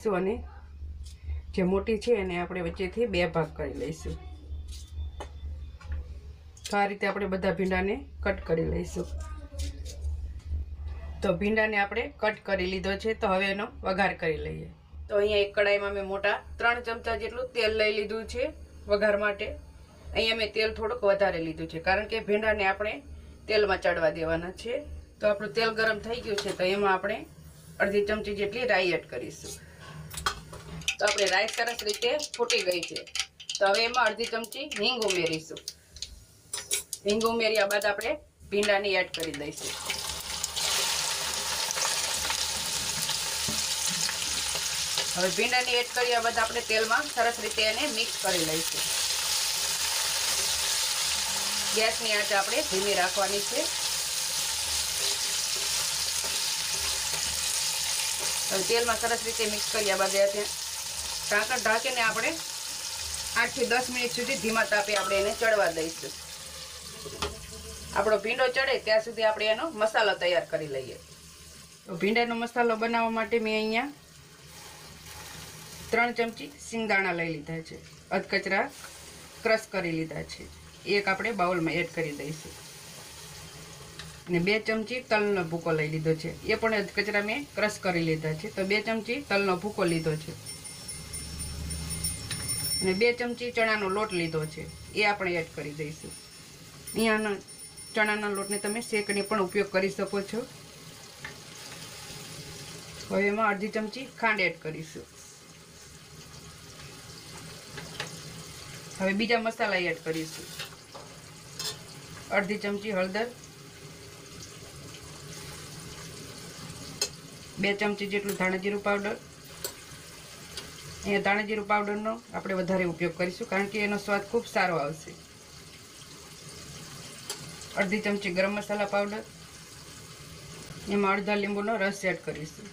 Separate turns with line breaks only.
લઈશું અને જે મોટી છે એને આપણે વચ્ચેથી બે ભાગ કરી લઈશું. તો આ રીતે આપણે બધા ભીંડાને કટ કરી લઈશું. તો ભીંડાને આપણે કટ કરી લીધો છે, તો હવે એનો વઘાર કરી લઈએ. તો અહીંયા એક કડાઈમાં મેં મોટા ત્રણ ચમચા જેટલું તેલ લઈ લીધું છે વઘાર માટે. અહીંયા મેં તેલ થોડુંક વધારે લીધું છે, કારણ કે ભીંડાને આપણે તેલમાં ચડવા દેવાના છે. તો આપણું તેલ ગરમ થઈ ગયું છે, તો એમાં આપણે અડધી ચમચી જેટલી રાઈ એડ કરીશું. તો આપણે રાઈસ સરસ રીતે ફૂટી ગઈ છે. તો હવે એમાં અડધી ચમચી હિંગ ઉમેરીશું. હિંગ ઉમેર્યા બાદ આપણે ભીંડાની એડ કરી દઈશું. હવે ભીંડાની એડ કર્યા બાદ આપણે તેલમાં સરસ રીતે એને મિક્સ કરી લઈશું. ગેસની આંચ આપણે ધીમી રાખવાની છે. તેલમાં સરસ રીતે મિક્સ કર્યા બાદ ઢાંકણ ઢાંકીને આપણે આઠથી દસ મિનિટ સુધી ધીમા તાપે આપણે એને ચડવા દઈશું. આપણો ભીંડો ચડે ત્યાં સુધી આપણે એનો મસાલો તૈયાર કરી લઈએ. તો ભીંડાનો મસાલો બનાવવા માટે મેં અહીંયા ત્રણ ચમચી સિંગદાણા લઈ લીધા છે. અધકચરા ક્રશ કરી લીધા છે. એક આપણે બાઉલમાં એડ કરી દઈશું. અને બે ચમચી તલનો ભૂકો લઈ લીધો છે. એ પણ અધકચરા મેં ક્રશ કરી લીધા છે. તો બે ચમચી તલનો ભૂકો લીધો છે. અને બે ચમચી ચણાનો લોટ લીધો છે. એ આપણે એડ કરી દઈશું. અહીંયાના ચણાના લોટને તમે શેકને પણ ઉપયોગ કરી શકો છો. હવે એમાં અડધી ચમચી ખાંડ એડ કરીશું. હવે બીજા મસાલા એડ કરીશું. અડધી ચમચી હળદર. બે ચમચી જેટલું ધાણાજીરું પાવડર અહીંયા ધાણાજીરું પાવડરનો આપણે વધારે ઉપયોગ કરીશું, કારણ કે એનો સ્વાદ ખૂબ સારો આવશે. અડધી ચમચી ગરમ મસાલા પાવડર. એમાં અડધા લીંબુનો રસ એડ કરીશું.